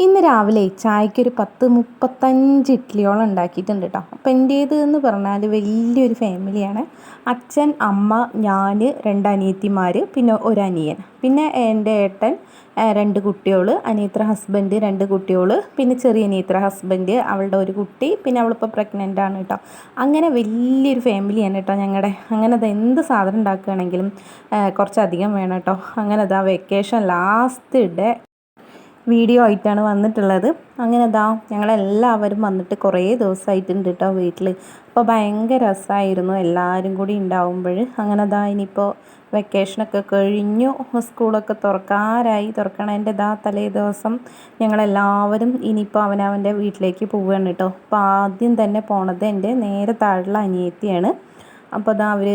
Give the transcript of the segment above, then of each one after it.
ഇന്ന് രാവിലെ ചായക്കൊരു പത്ത് മുപ്പത്തഞ്ച് ഇഡ്ഡലിയോളം ഉണ്ടാക്കിയിട്ടുണ്ട് കേട്ടോ അപ്പോൾ എന്റേത് എന്ന് പറഞ്ഞാൽ വലിയൊരു ഫാമിലിയാണ്. അച്ഛൻ അമ്മ ഞാൻ രണ്ട് അനിയത്തിമാർ പിന്നെ ഒരു അനിയൻ പിന്നെ എന്റെ ഏട്ടൻ രണ്ട് കുട്ടികൾ അനിയത്ര ഹസ്ബൻഡ് രണ്ട് കുട്ടികൾ പിന്നെ ചെറിയ അനിയത്ര ഹസ്ബൻഡ് അവളുടെ ഒരു കുട്ടി പിന്നെ അവളിപ്പോൾ പ്രഗ്നന്റ് ആണ് കേട്ടോ അങ്ങനെ വലിയൊരു ഫാമിലിയാണ് കേട്ടോ ഞങ്ങളുടെ അങ്ങനെ അത് എന്ത് സാധനം ഉണ്ടാക്കുകയാണെങ്കിലും കുറച്ചധികം വേണം കേട്ടോ അങ്ങനെ അതാ വെക്കേഷൻ ലാസ്റ്റ് ഡേ വീഡിയോ ആയിട്ടാണ് വന്നിട്ടുള്ളത്. അങ്ങനെ ഇതാ ഞങ്ങളെല്ലാവരും വന്നിട്ട് കുറേ ദിവസമായിട്ടുണ്ട് കേട്ടോ വീട്ടിൽ അപ്പോൾ ഭയങ്കര രസമായിരുന്നു എല്ലാവരും കൂടി ഉണ്ടാവുമ്പോൾ അങ്ങനെ ഇതാ ഇനിയിപ്പോൾ വെക്കേഷനൊക്കെ കഴിഞ്ഞു. സ്കൂളൊക്കെ തുറക്കാറായി. തുറക്കണതിന്റെ ഇതാ തലേ ദിവസം ഞങ്ങളെല്ലാവരും ഇനിയിപ്പോൾ അവനവന്റെ വീട്ടിലേക്ക് പോവുകയാണ് കേട്ടോ അപ്പോൾ ആദ്യം തന്നെ പോണത് എന്റെ നേരെ താഴെയുള്ള അനിയത്തിയാണ്. അപ്പോൾ അതാ അവർ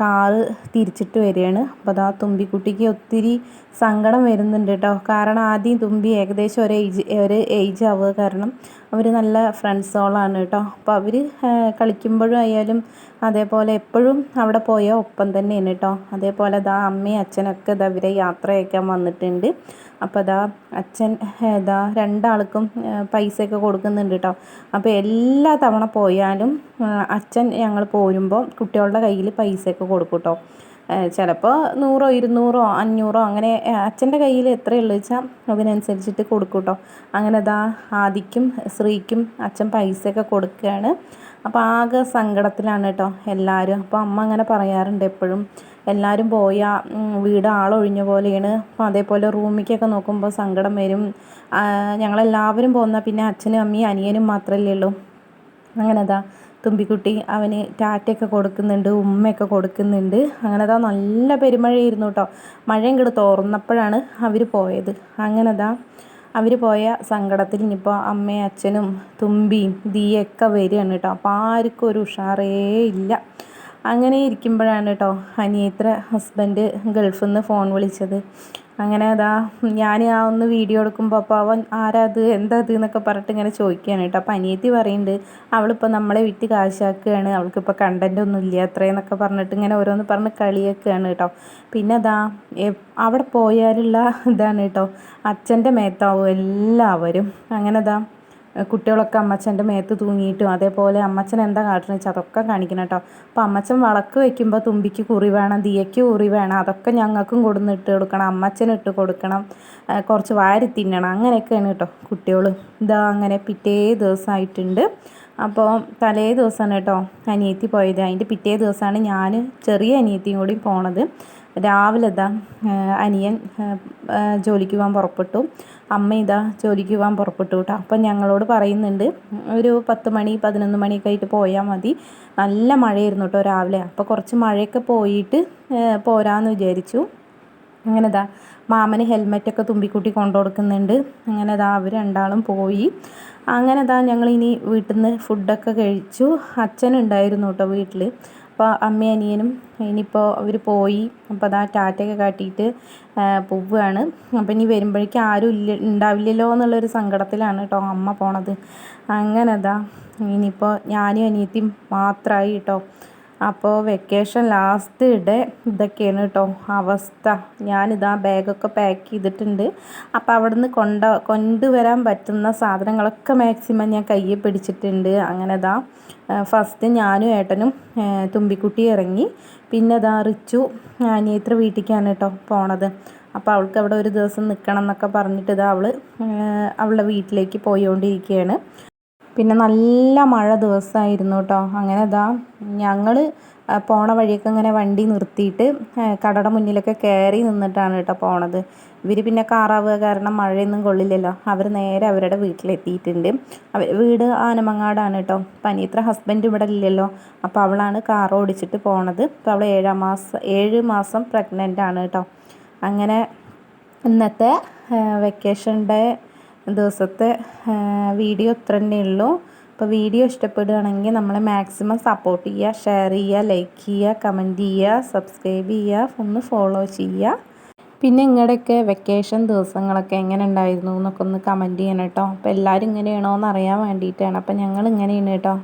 കാറ് തിരിച്ചിട്ട് വരികയാണ്. അപ്പോൾ അതാ തുമ്പിക്കുട്ടിക്ക് ഒത്തിരി സങ്കടം വരുന്നുണ്ട് കേട്ടോ. കാരണം ആദ്യം തുമ്പി ഏകദേശം ഒരു ഏജ് ഒരു ഏജ് ആവുക കാരണം അവർ നല്ല ഫ്രണ്ട്സുകളാണ് കേട്ടോ. അപ്പോൾ അവർ കളിക്കുമ്പോഴും ആയാലും അതേപോലെ എപ്പോഴും അവിടെ പോയ ഒപ്പം തന്നെയാണ് കേട്ടോ. അതേപോലെ അതാ അമ്മയും അച്ഛനൊക്കെ ഇതാ ഇവരെ യാത്രയക്കാൻ വന്നിട്ടുണ്ട്. അപ്പോൾ അതാ അച്ഛൻ ഇതാ രണ്ടാൾക്കും പൈസയൊക്കെ കൊടുക്കുന്നുണ്ട് കേട്ടോ. അപ്പോൾ എല്ലാ തവണ പോയാലും അച്ഛൻ ഞങ്ങൾ പോരുമ്പോൾ കുട്ടികളുടെ കയ്യിൽ പൈസയൊക്കെ കൊടുക്കും കേട്ടോ. ചിലപ്പോൾ നൂറോ ഇരുന്നൂറോ അഞ്ഞൂറോ അങ്ങനെ അച്ഛന്റെ കയ്യിൽ എത്രയുള്ളൂ വെച്ചാൽ അതിനനുസരിച്ചിട്ട് കൊടുക്കും കേട്ടോ അങ്ങനെ അതാ ആദിക്കും ശ്രീക്കും അച്ഛൻ പൈസയൊക്കെ കൊടുക്കുകയാണ് അപ്പോൾ ആകെ സങ്കടത്തിലാണ് കേട്ടോ എല്ലാവരും അപ്പോൾ അമ്മ അങ്ങനെ പറയാറുണ്ട് എപ്പോഴും. എല്ലാവരും പോയ വീട് ആളൊഴിഞ്ഞ പോലെയാണ്. അപ്പോൾ അതേപോലെ റൂമിക്കൊക്കെ നോക്കുമ്പോൾ സങ്കടം വരും. ഞങ്ങളെല്ലാവരും പോകുന്ന പിന്നെ അച്ഛനും അമ്മയും അനിയനും മാത്രമല്ലേ ഉള്ളൂ. അങ്ങനെ അതാ തുമ്പിക്കുട്ടി അവന് ടാറ്റയൊക്കെ കൊടുക്കുന്നുണ്ട് ഉമ്മയൊക്കെ കൊടുക്കുന്നുണ്ട്. അങ്ങനെ അതാ നല്ല പെരുമഴയായിരുന്നു കേട്ടോ മഴയും കിട തോർന്നപ്പോഴാണ് അവർ പോയത്. അങ്ങനെ അതാ അവർ പോയ സങ്കടത്തിൽ ഇനിയിപ്പോൾ അമ്മയും അച്ഛനും തുമ്പിയും ദീയൊക്കെ വരികയാണ് കേട്ടോ അപ്പോൾ ആർക്കും ഒരു ഉഷാറേ ഇല്ല. അങ്ങനെ ഇരിക്കുമ്പോഴാണ് കേട്ടോ അനിയത്ര ഹസ്ബൻഡ് ഗൾഫിൽ നിന്ന് ഫോൺ വിളിച്ചത്. അങ്ങനെ അതാ ഞാൻ ആ ഒന്ന് വീഡിയോ എടുക്കുമ്പോൾ അപ്പോൾ അവൻ ആരാത് എന്താ അത്? എന്നൊക്കെ പറഞ്ഞിട്ട് ഇങ്ങനെ ചോദിക്കുകയാണ് കേട്ടോ അപ്പോൾ അനിയത്തി പറയുന്നുണ്ട് അവളിപ്പോൾ നമ്മളെ വിറ്റ് കാശാക്കുകയാണ് അവൾക്കിപ്പോൾ കണ്ടന്റ് ഒന്നും ഇല്ല അത്രയെന്നൊക്കെ പറഞ്ഞിട്ട് ഇങ്ങനെ ഓരോന്ന് പറഞ്ഞ് കളിയൊക്കെയാണ് കേട്ടോ പിന്നെ അതാ അവിടെ പോയാലുള്ള ഇതാണ് കേട്ടോ അച്ഛന്റെ മേത്താവും എല്ലാവരും. അങ്ങനെ അതാ കുട്ടികളൊക്കെ അമ്മച്ചന്റെ മേത്ത് തൂങ്ങിയിട്ടും അതേപോലെ അമ്മച്ചൻ എന്താ കാട്ടണമെന്ന് വെച്ചാൽ അതൊക്കെ കാണിക്കണം കേട്ടോ. അപ്പോൾ അമ്മച്ചൻ വളക്ക് വയ്ക്കുമ്പോൾ തുമ്പിക്ക് കുറി വേണം ദിയയ്ക്ക് കുറി വേണം അതൊക്കെ ഞങ്ങൾക്കും കൊടുന്ന് ഇട്ട് കൊടുക്കണം അമ്മച്ചന് ഇട്ട് കൊടുക്കണം കുറച്ച് വാരി തിന്നണം അങ്ങനെയൊക്കെയാണ് കേട്ടോ കുട്ടികൾ ഇതാ അങ്ങനെ പിറ്റേ ദിവസമായിട്ടുണ്ട് അപ്പോൾ തലേ ദിവസമാണ് കേട്ടോ അനിയത്തി പോയത്. അതിന്റെ പിറ്റേ ദിവസമാണ് ഞാൻ ചെറിയ അനിയത്തിയും കൂടി പോണത്. രാവിലെ ഇതാ അനിയൻ ജോലിക്ക് പോകാൻ പുറപ്പെട്ടു. അമ്മ ഇതാ ജോലിക്ക് പോകാൻ പുറപ്പെട്ടു കേട്ടോ. അപ്പം ഞങ്ങളോട് പറയുന്നുണ്ട് ഒരു പത്ത് മണി പതിനൊന്ന് മണിയൊക്കെ ആയിട്ട് പോയാൽ മതി. നല്ല മഴയായിരുന്നു കേട്ടോ രാവിലെ. അപ്പോൾ കുറച്ച് മഴയൊക്കെ പോയിട്ട് പോരാന്ന് വിചാരിച്ചു. അങ്ങനെ ഇതാ മാമന് ഹെൽമെറ്റൊക്കെ തുമ്പിക്കൂട്ടി കൊണ്ടു കൊടുക്കുന്നുണ്ട്. അങ്ങനെ ഇതാ അവർ രണ്ടാളും പോയി. അങ്ങനെ ഇതാ ഞങ്ങൾ ഇനി വീട്ടിൽ നിന്ന് ഫുഡൊക്കെ കഴിച്ചു. അച്ഛനുണ്ടായിരുന്നു കേട്ടോ വീട്ടിൽ അപ്പോൾ അമ്മയും അനിയനും ഇനിയിപ്പോൾ അവർ പോയി. അപ്പോൾ അതാ ടാറ്റയൊക്കെ കാട്ടിയിട്ട് പോവുകയാണ് അപ്പോൾ ഇനി വരുമ്പോഴേക്കും ആരും ഇല്ല ഉണ്ടാവില്ലല്ലോ എന്നുള്ളൊരു സങ്കടത്തിലാണ് കേട്ടോ അമ്മ പോണത്. അങ്ങനെ അതാ ഇനിയിപ്പോൾ ഞാനും അനിയത്തിയും മാത്രമായി കേട്ടോ അപ്പോൾ വെക്കേഷൻ ലാസ്റ്റ് ഡേ ഇതൊക്കെയാണ് കേട്ടോ അവസ്ഥ. ഞാനിതാ ബാഗൊക്കെ പാക്ക് ചെയ്തിട്ടുണ്ട്. അപ്പോൾ അവിടെ നിന്ന് കൊണ്ട കൊണ്ടുവരാൻ പറ്റുന്ന സാധനങ്ങളൊക്കെ മാക്സിമം ഞാൻ കയ്യിൽ പിടിച്ചിട്ടുണ്ട്. അങ്ങനെ ഇതാ ഫസ്റ്റ് ഞാനും ഏട്ടനും തുമ്പിക്കുട്ടി ഇറങ്ങി. പിന്നെ ഇതാ റിച്ചു അനിയത്ര വീട്ടിലേക്കാണ് കേട്ടോ പോണത്. അപ്പോൾ അവൾക്ക് അവിടെ ഒരു ദിവസം നിൽക്കണം എന്നൊക്കെ പറഞ്ഞിട്ട് ഇതാ അവൾ അവളുടെ വീട്ടിലേക്ക് പോയിക്കൊണ്ടിരിക്കുകയാണ് പിന്നെ നല്ല മഴ ദിവസമായിരുന്നു കേട്ടോ അങ്ങനെ ഇതാ ഞങ്ങൾ പോണ വഴിയൊക്കെ ഇങ്ങനെ വണ്ടി നിർത്തിയിട്ട് കടയുടെ മുന്നിലൊക്കെ കയറി നിന്നിട്ടാണ് കേട്ടോ പോണത്. ഇവർ പിന്നെ കാറാവുക കാരണം മഴയൊന്നും കൊള്ളില്ലല്ലോ. അവർ നേരെ അവരുടെ വീട്ടിലെത്തിയിട്ടുണ്ട്. അവർ വീട് ആനമങ്ങാടാണ് കേട്ടോ പനിയത്ര ഹസ്ബൻഡ് ഇവിടെ ഇല്ലല്ലോ. അപ്പോൾ അവളാണ് കാർ ഓടിച്ചിട്ട് പോണത്. അപ്പോൾ അവൾ ഏഴാം മാസം ഏഴ് മാസം പ്രഗ്നന്റ് ആണ് കേട്ടോ അങ്ങനെ ഇന്നത്തെ വെക്കേഷൻ ഡേ ദിവസത്തെ വീഡിയോ ഇത്ര ഉള്ളൂ. അപ്പോൾ വീഡിയോ ഇഷ്ടപ്പെടുകയാണെങ്കിൽ നമ്മളെ മാക്സിമം സപ്പോർട്ട് ചെയ്യുക ഷെയർ ചെയ്യുക ലൈക്ക് ചെയ്യുക കമന്റ് ചെയ്യുക സബ്സ്ക്രൈബ് ചെയ്യുക ഒന്ന് ഫോളോ ചെയ്യുക. പിന്നെ ഇങ്ങടെയൊക്കെ വെക്കേഷൻ ദിവസങ്ങളൊക്കെ എങ്ങനെ ഉണ്ടായിരുന്നു എന്നൊക്കെ ഒന്ന് കമന്റ് ചെയ്യണം കേട്ടോ. അപ്പോൾ എല്ലാവരും ഇങ്ങനെയാണോ എന്ന് അറിയാൻ വേണ്ടിയിട്ടാണ്. അപ്പോൾ ഞങ്ങൾ ഇങ്ങനെയാണ് കേട്ടോ.